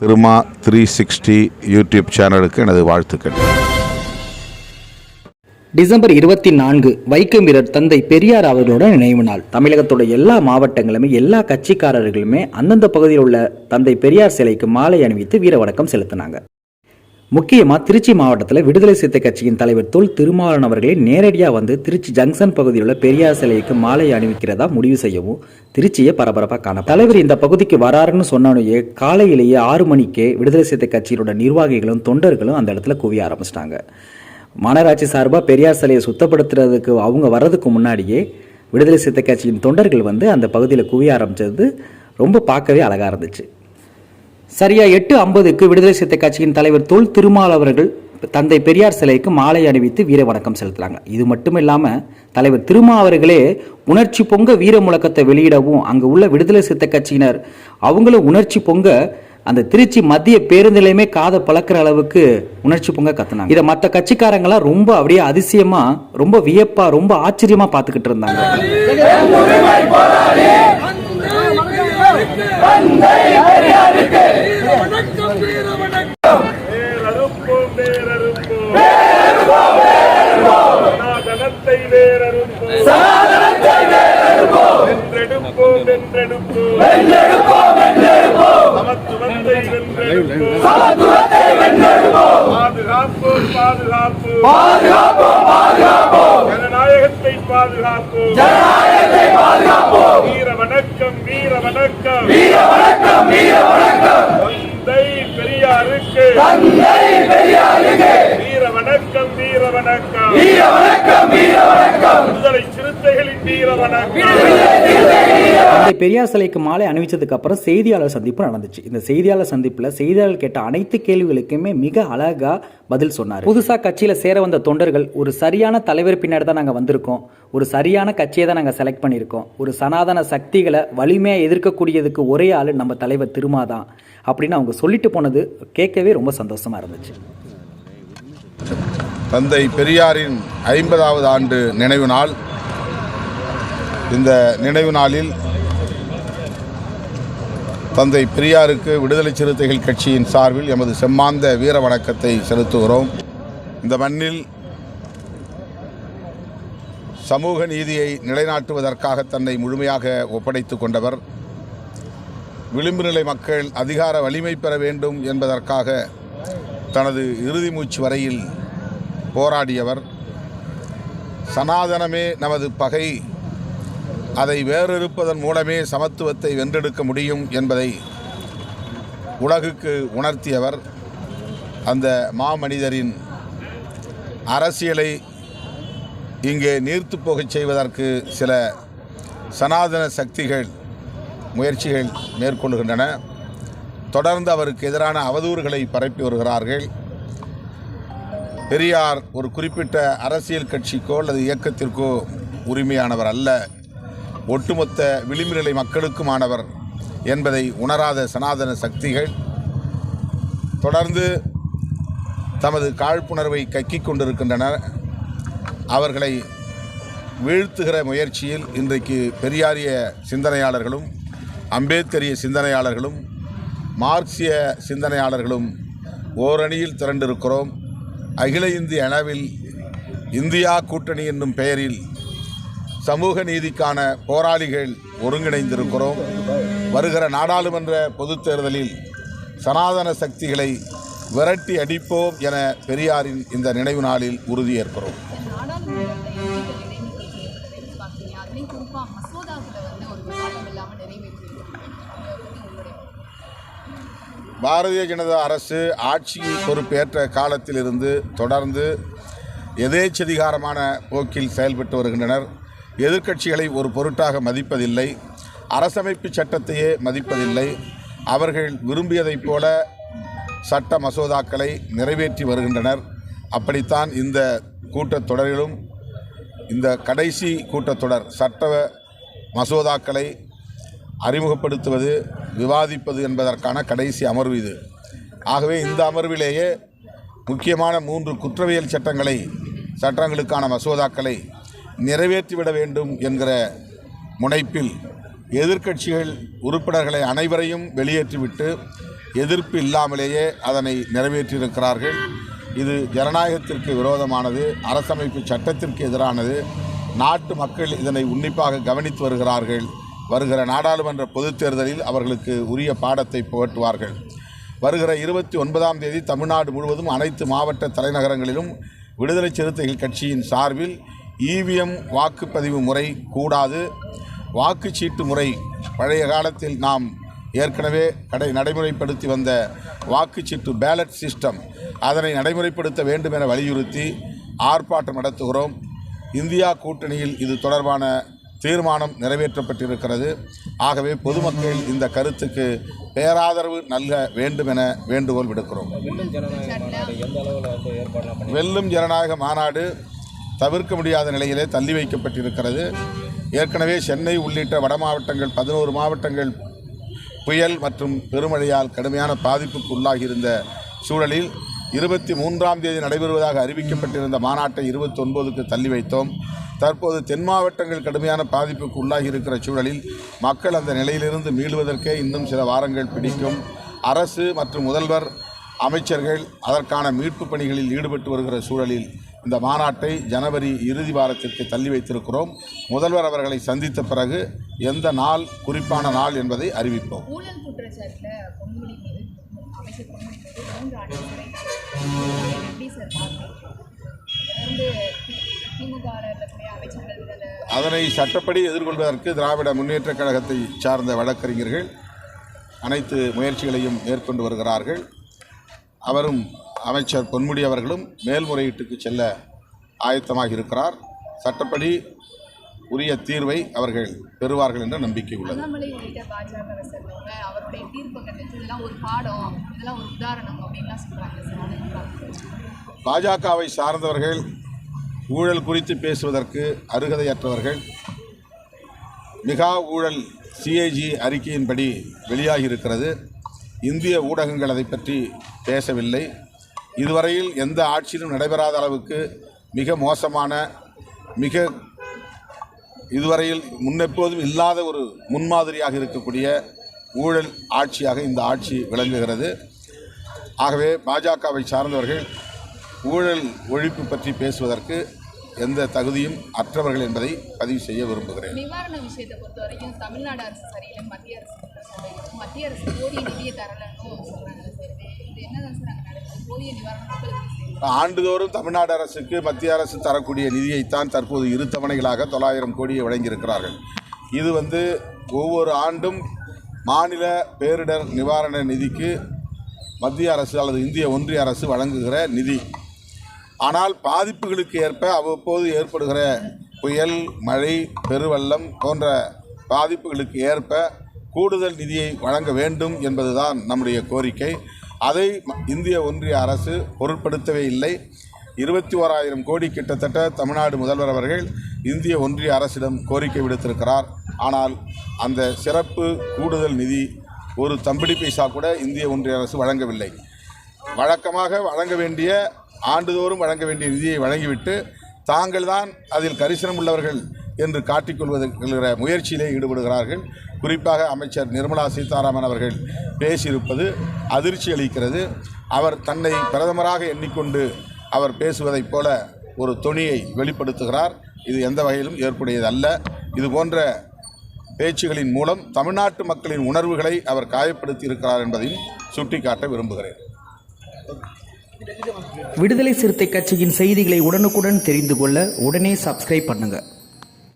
Thiruma three sixty YouTube சேனலுக்கு எனது வாழ்த்துக்கள். டிசம்பர் இருபத்தி நான்கு வைக்கம் வீரர் தந்தை பெரியார் அவர்களோட நினைவு நாள். தமிழகத்தோட எல்லா மாவட்டங்களுமே எல்லா கட்சிக்காரர்களுமே அந்தந்த பகுதியில் உள்ள தந்தை பெரியார் சிலைக்கு மாலை அணிவித்து வீர வணக்கம் செலுத்தினாங்க. முக்கியமாக திருச்சி மாவட்டத்தில் விடுதலை சிறுத்தை கட்சியின் தலைவர் தொல் திருமாவளவன் அவர்களே நேரடியாக வந்து திருச்சி ஜங்ஷன் பகுதியில் உள்ள பெரியார் சிலைக்கு மாலை அணிவிக்கிறதா முடிவு செய்யவும் திருச்சியை பரபரப்பாக காண தலைவர் இந்த பகுதிக்கு வராருன்னு சொன்னாலேயே காலையிலேயே ஆறு மணிக்கே விடுதலை சிறுத்தை கட்சியினோட நிர்வாகிகளும் தொண்டர்களும் அந்த இடத்துல குவிய ஆரம்பிச்சிட்டாங்க. மாநகராட்சி சார்பாக பெரியார் சிலையை சுத்தப்படுத்துறதுக்கு அவங்க வர்றதுக்கு முன்னாடியே விடுதலை சிறுத்தை கட்சியின் தொண்டர்கள் வந்து அந்த பகுதியில் குவிய ஆரம்பிச்சது ரொம்ப பார்க்கவே அழகாக இருந்துச்சு. சரியா எட்டு ஐம்பதுக்கு விடுதலை சிறுத்தை கட்சியின் தலைவர் தொல் திருமால் அவர்கள் தந்தை பெரியார் சிலைக்கு மாலை அணிவித்து வீர வணக்கம் செலுத்துறாங்க. இது மட்டும் இல்லாம தலைவர் திருமா அவர்களே உணர்ச்சி பொங்க வீர முழக்கத்தை வெளியிடவும் அங்கே உள்ள விடுதலை சிறுத்தை கட்சியினர் அவங்களும் உணர்ச்சி பொங்க அந்த திருச்சி மத்திய பேருந்துலையுமே காதை பழக்கிற அளவுக்கு உணர்ச்சி பொங்க கத்துனாங்க. இதை மற்ற கட்சிக்காரங்களாம் ரொம்ப அப்படியே அதிசயமா ரொம்ப வியப்பா ரொம்ப ஆச்சரியமா பார்த்துக்கிட்டு இருந்தாங்க. வேரறுப்போம் வேரறுப்போம் சனாதனத்தை வேரறுப்போம் வென்றெடுப்போம் வென்றெடுப்போம். சமத்துவத்தை வென்றெடுப்போம். பாதுகாப்போம் பாதுகாப்போம். ஜனநாயகத்தை பாதுகாப்போம். வீர வணக்கம் வீர வணக்கம் தந்தை பெரியாருக்கு. வீர வணக்கம் வீர வணக்கம். விடுதலை சிறுத்தைகளின் வீர வணக்கம். அந்த பெரியார் சிலைக்கு மாலை அணிவிச்சதுக்கு அப்புறம் செய்தியாளர் சந்திப்பு நடந்துச்சு. இந்த செய்தியாளர் சந்திப்புல செய்தியாளர் கேட்ட அனைத்து கேள்விகளுக்குமே மிக அழகா பதில் சொன்னார். புதுசா கட்சியில சேர வந்த தொண்டர்கள் ஒரு சரியான தலைவர் பின்னாடி தான் நாங்க வந்திருக்கோம். ஒரு சரியான கட்சியை தான் நாங்க செலக்ட் பண்ணியிருக்கோம். ஒரு சனாதன சக்திகளை வலிமையா எதிர்க்கக்கூடியதுக்கு ஒரே ஆளு நம்ம தலைவர் திருமா தான் அப்படின்னு அவங்க சொல்லிட்டு போனது கேட்கவே ரொம்ப சந்தோஷமா இருந்துச்சு. தந்தை பெரியாரின் ஐம்பதாவது ஆண்டு நினைவு நாள். இந்த நினைவு நாளில் தந்தை பெரியாருக்கு விடுதலை சிறுத்தைகள் கட்சியின் சார்பில் எமது செம்மாந்த வீர வணக்கத்தை செலுத்துகிறோம். இந்த மண்ணில் சமூக நீதியை நிலைநாட்டுவதற்காக தன்னை முழுமையாக ஒப்படைத்துக் கொண்டவர். விளிம்பு நிலை மக்கள் அதிகார வலிமை பெற வேண்டும் என்பதற்காக தனது இறுதி மூச்சு வரையில் போராடியவர். சனாதனமே நமது பகை அதை வேறிருப்பதன் மூலமே சமத்துவத்தை வென்றெடுக்க முடியும் என்பதை உலகுக்கு உணர்த்தியவர் அந்த மாமனிதரின் அரசியலை இங்கே நீர்த்து போகச் செய்வதற்கு சில சனாதன சக்திகள் முயற்சிகள் மேற்கொள்கின்றன. தொடர்ந்து அவருக்கு எதிரான அவதூறுகளை பரப்பி வருகிறார்கள். பெரியார் ஒரு குறிப்பிட்ட அரசியல் கட்சிக்கோ அல்லது இயக்கத்திற்கோ உரிமையானவர் அல்ல. ஒட்டுமொத்த விளிம்புநிலை மக்களுக்குமானவர் என்பதை உணராத சனாதன சக்திகள் தொடர்ந்து தமது காழ்ப்புணர்வை கக்கிக் கொண்டிருக்கின்றனர். அவர்களை வீழ்த்துகிற முயற்சியில் இன்றைக்கு பெரியாரிய சிந்தனையாளர்களும் அம்பேத்கரிய சிந்தனையாளர்களும் மார்க்சிய சிந்தனையாளர்களும் ஓரணியில் திரண்டிருக்கிறோம். அகில இந்திய அளவில் இந்தியா கூட்டணி என்னும் பெயரில் சமூக நீதிக்கான போராளிகள் ஒருங்கிணைந்திருக்கிறோம். வருகிற நாடாளுமன்ற பொதுத் தேர்தலில் சனாதன சக்திகளை விரட்டி அடிப்போம் என பெரியாரின் இந்த நினைவு நாளில் உறுதியேற்கிறோம். பாரதிய ஜனதா அரசு ஆட்சி பொறுப்பேற்ற காலத்திலிருந்து தொடர்ந்து எதேச்சதிகாரமான போக்கில் செயல்பட்டு வருகின்றனர். எதிர்க்கட்சிகளை ஒரு பொருட்டாக மதிப்பதில்லை அரசமைப்பு சட்டத்தையே மதிப்பதில்லை அவர்கள் விரும்பியதைப் போல சட்ட மசோதாக்களை நிறைவேற்றி வருகின்றனர். அப்படித்தான் இந்த கூட்டத்தொடரிலும் இந்த கடைசி கூட்டத்தொடர் சட்ட மசோதாக்களை அறிமுகப்படுத்துவது விவாதிப்பது என்பதற்கான கடைசி அமர்வு இது. ஆகவே இந்த அமர்விலேயே முக்கியமான மூன்று குற்றவியல் சட்டங்களை சட்டங்களுக்கான மசோதாக்களை நிறைவேற்றிவிட வேண்டும் என்கிற முனைப்பில் எதிர்க்கட்சிகள் உறுப்பினர்களை அனைவரையும் வெளியேற்றிவிட்டு எதிர்ப்பு இல்லாமலேயே அதனை நிறைவேற்றியிருக்கிறார்கள். இது ஜனநாயகத்திற்கு விரோதமானது அரசமைப்பு சட்டத்திற்கு எதிரானது. நாட்டு மக்கள் இதனை உன்னிப்பாக கவனித்து வருகிறார்கள். வருகிற நாடாளுமன்ற பொதுத் தேர்தலில் அவர்களுக்கு உரிய பாடத்தை புகட்டுவார்கள் வருகிற இருபத்தி ஒன்பதாம் தேதி தமிழ்நாடு முழுவதும் அனைத்து மாவட்ட தலைநகரங்களிலும் விடுதலை சிறுத்தைகள் கட்சியின் சார்பில் இவிஎம் வாக்குப்பதிவு முறை கூடாது. வாக்குச்சீட்டு முறை பழைய காலத்தில் நாம் ஏற்கனவே கடை நடைமுறைப்படுத்தி வந்த வாக்குச்சீட்டு பேலட் சிஸ்டம் அதனை நடைமுறைப்படுத்த வேண்டும் என வலியுறுத்தி ஆர்ப்பாட்டம் நடத்துகிறோம். இந்தியா கூட்டணியில் இது தொடர்பான தீர்மானம் நிறைவேற்றப்பட்டிருக்கிறது. ஆகவே பொதுமக்கள் இந்த கருத்துக்கு பேராதரவு நல்க வேண்டும் என வேண்டுகோள் விடுக்கிறோம். வெல்லும் ஜனநாயக மாநாடு தவிர்க்க முடியாத நிலையிலே தள்ளி வைக்கப்பட்டிருக்கிறது. ஏற்கனவே சென்னை உள்ளிட்ட வட மாவட்டங்கள் பதினோரு மாவட்டங்கள் புயல் மற்றும் பெருமழையால் கடுமையான பாதிப்புக்கு உள்ளாகியிருந்த சூழலில் இருபத்தி மூன்றாம் தேதி நடைபெறுவதாக அறிவிக்கப்பட்டிருந்த மாநாட்டை இருபத்தொன்பதுக்கு தள்ளி வைத்தோம். தற்போது தென் மாவட்டங்கள் கடுமையான பாதிப்புக்கு உள்ளாகி இருக்கிற சூழலில் மக்கள் அந்த நிலையிலிருந்து மீளுவதற்கே இன்னும் சில வாரங்கள் பிடிக்கும். அரசு மற்றும் முதல்வர் அமைச்சர்கள் அதற்கான மீட்பு பணிகளில் ஈடுபட்டு வருகிற சூழலில் இந்த மாநாட்டை ஜனவரி இறுதி வாரத்திற்கு தள்ளி வைத்திருக்கிறோம். முதல்வர் அவர்களை சந்தித்த பிறகு எந்த நாள் குறிப்பான நாள் என்பதை அறிவிப்போம். அதனை சட்டப்படி எதிர்கொள்வதற்கு திராவிட முன்னேற்றக் கழகத்தை சார்ந்த வழக்கறிஞர்கள் அனைத்து முயற்சிகளையும் மேற்கொண்டு வருகிறார்கள். அவரும் அமைச்சர் பொன்முடி அவர்களும் மேல்முறையீட்டுக்கு செல்ல ஆயத்தமாக இருக்கிறார் சட்டப்படி உரிய தீர்வை அவர்கள் பெறுவார்கள் என்ற நம்பிக்கை உள்ளது. பாஜகவை சார்ந்தவர்கள் ஊழல் குறித்து பேசுவதற்கு அருகதையற்றவர்கள். மிகா ஊழல் சிஏஜி அறிக்கையின்படி வெளியாகி இருக்கிறது இந்திய ஊடகங்கள் அதை பற்றி பேசவில்லை. இதுவரையில் எந்த ஆட்சியிலும் நடைபெறாத அளவுக்கு மிக மோசமான மிக இதுவரையில் முன்னெப்போதும் இல்லாத ஒரு முன்மாதிரியாக இருக்கக்கூடிய ஊழல் ஆட்சியாக இந்த ஆட்சி விளங்குகிறது. ஆகவே பாஜகவை சார்ந்தவர்கள் ஊழல் ஒழிப்பு பற்றி பேசுவதற்கு எந்த தகுதியும் அற்றவர்கள் என்பதை பதிவு செய்ய விரும்புகிறேன். நிவாரண விஷயத்தை பொறுத்த வரைக்கும் தமிழ்நாடு அரசு சரியில்லை மத்திய அரசு மத்திய அரசு கோடி நிதியை தரலன்னு ஆண்டுதோறும் தமிழ்நாடு அரசுக்கு மத்திய அரசு தரக்கூடிய நிதியைத்தான் தற்போது இரு தவணைகளாக தொள்ளாயிரம் கோடியை வழங்கியிருக்கிறார்கள். இது வந்து ஒவ்வொரு ஆண்டும் மாநில பேரிடர் நிவாரண நிதிக்கு மத்திய அரசு அல்லது இந்திய ஒன்றிய அரசு வழங்குகிற நிதி. ஆனால் பாதிப்புகளுக்கு ஏற்ப அவ்வப்போது ஏற்படுகிற புயல் மழை பெருவெள்ளம் போன்ற பாதிப்புகளுக்கு ஏற்ப கூடுதல் நிதியை வழங்க வேண்டும் என்பதுதான் நம்முடைய கோரிக்கை. அதை இந்திய ஒன்றிய அரசு பொருட்படுத்தவே இல்லை. இருபத்தி ஓராயிரம் கோடி கிட்டத்தட்ட தமிழ்நாடு முதல்வர் அவர்கள் இந்திய ஒன்றிய அரசிடம் கோரிக்கை விடுத்திருக்கிறார். ஆனால் அந்த சிறப்பு கூடுதல் நிதி ஒரு தம்பிடி பைசா கூட இந்திய ஒன்றிய அரசு வழங்கவில்லை. வழக்கமாக வழங்க வேண்டிய ஆண்டுதோறும் வழங்க வேண்டிய நிதியை வழங்கிவிட்டு தாங்கள்தான் அதில் கரிசனம் உள்ளவர்கள் என்று காட்டிக்கொள்வதற்கிற முயற்சியிலே ஈடுபடுகிறார்கள். குறிப்பாக அமைச்சர் நிர்மலா சீதாராமன் அவர்கள் பேசியிருப்பது அதிர்ச்சி அளிக்கிறது. அவர் தன்னை பிரதமராக எண்ணிக்கொண்டு அவர் பேசுவதைப் போல ஒரு தொனியை வெளிப்படுத்துகிறார். இது எந்த வகையிலும் ஏற்புடையதல்ல. இது போன்ற பேச்சுகளின் மூலம் தமிழ்நாட்டு மக்களின் உணர்வுகளை அவர் காயப்படுத்தி இருக்கிறார் என்பதையும் சுட்டிக்காட்ட விரும்புகிறேன். விடுதலை சிறுத்தை கட்சியின் செய்திகளை உடனுக்குடன் தெரிந்து கொள்ள உடனே சப்ஸ்கிரைப் பண்ணுங்கள்